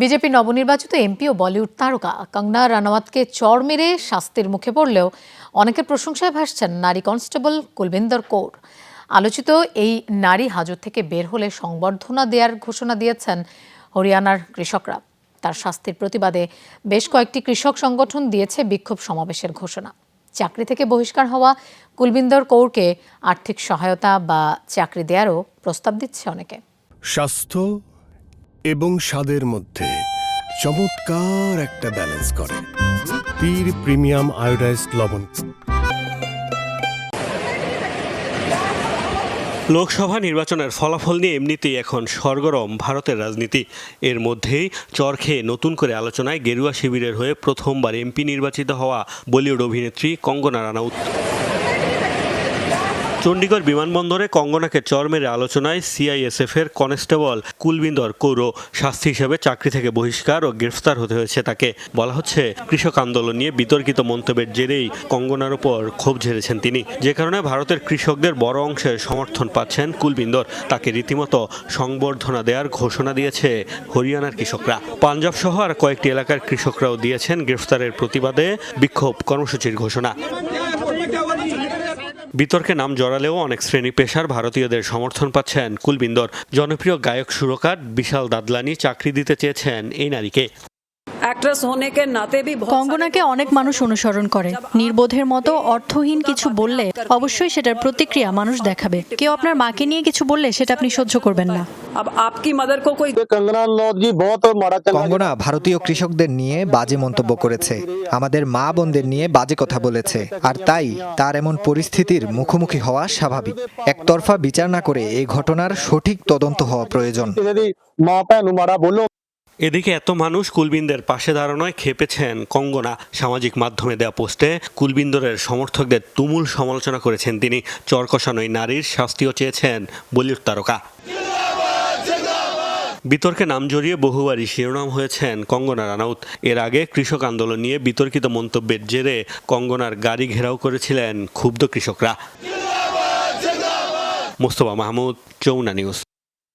BJP নবনির্বাচিত MP ও বলিউড তারকা কঙ্গনা রানাওয়াতকে চর মেরে শাস্তির মুখে পড়লেও অনেকের প্রশংসায় ভাসছেন নারী কনস্টেবল কুলবিন্দর কৌর। আলোচিত এই নারী হাজত থেকে বের হলে সংবর্ধনা দেওয়ার ঘোষণা দিয়েছেন হরিয়ানার কৃষকরা। তার শাস্তির প্রতিবাদে বেশ কয়েকটি কৃষক সংগঠন দিয়েছে বিক্ষোভ সমাবেশের ঘোষণা। চাকরি থেকে বহিষ্কার হওয়া কুলবিন্দর কৌরকে আর্থিক সহায়তা বা চাকরি দেওয়ারও প্রস্তাব দিচ্ছে অনেকে। স্বাস্থ্য এবং স্বাদের মধ্যে চমৎকার একটা ব্যালেন্স করে। পীর প্রিমিয়াম আয়োডাইজড লবণ। লোকসভা নির্বাচনের ফলাফল নিয়ে এমনিতেই এখন সরগরম ভারতের রাজনীতি। এর মধ্যেই চর খেয়ে নতুন করে আলোচনায় গেরুয়া শিবিরের হয়ে প্রথমবার এমপি নির্বাচিত হওয়া বলিউড অভিনেত্রী কঙ্গনা রানাউত। চণ্ডীগড় বিমানবন্দরে কঙ্গনাকে চর মেরে আলোচনায় সিআইএসএফ এর কনস্টেবল কুলবিন্দর কৌর শাস্তি হিসেবে চাকরি থেকে বহিষ্কার ও গ্রেফতার হতে হয়েছে তাকে। বলা হচ্ছে, কৃষক আন্দোলন নিয়ে বিতর্কিত মন্তব্যের জেরেই কঙ্গনার উপর ক্ষোভ ঝেড়েছেন তিনি। যে কারণে ভারতের কৃষকদের বড় অংশের সমর্থন পাচ্ছেন কুলবিন্দর। তাকে রীতিমতো সংবর্ধনা দেওয়ার ঘোষণা দিয়েছে হরিয়ানার কৃষকরা। পাঞ্জাব সহ আর কয়েকটি এলাকার কৃষকরাও দিয়েছেন গ্রেফতারের প্রতিবাদে বিক্ষোভ কর্মসূচির ঘোষণা। বিতর্কে নাম জড়ালেও অনেক শ্রেণি পেশার ভারতীয়দের সমর্থন পাচ্ছেন কুলবিন্দর। জনপ্রিয় গায়ক সুরকার বিশাল দাদলানি চাকরি দিতে চেয়েছেন এই নারীকে। एक्ट्रेस होने के नाते भी बहुत কঙ্গনাকে অনেক মানুষ অনুসরণ করে নির্বোধের মতো অর্থহীন কিছু বললে অবশ্যই সেটার প্রতিক্রিয়া মানুষ দেখাবে কেউ আপনার মাকে নিয়ে কিছু বললে সেটা আপনি সহ্য করবেন না अब आपकी मदर को कोई कंगना रनौत जी बहुत माड़ा चला কঙ্গনা ভারতীয় কৃষকদের নিয়ে বাজে মন্তব্য করেছে আমাদের মা বোনদের নিয়ে বাজে কথা বলেছে আর তাই তার এমন পরিস্থিতির মুখোমুখি হওয়া স্বাভাবিক একতরফা বিচার না করে এই ঘটনার সঠিক তদন্ত হওয়া প্রয়োজন এদিকে এত মানুষ কুলবিন্দের পাশে দাঁড়ানোয় খেপেছেন কঙ্গনা সামাজিক মাধ্যমে দেয়া পোস্টে। কুলবিন্দরের সমর্থকদের তুমুল সমালোচনা করেছেন তিনি। চরকষানোই নারীর শাস্তিও চেয়েছেন বলিউড তারকা। বিতর্কে নাম জড়িয়ে বহুবারই শিরোনাম হয়েছেন কঙ্গনা রানাউত। এর আগে কৃষক আন্দোলন নিয়ে বিতর্কিত মন্তব্যের জেরে কঙ্গনার গাড়ি ঘেরাও করেছিলেন ক্ষুব্ধ কৃষকরা। মোস্তফা মাহমুদ চৌনা নিউজ।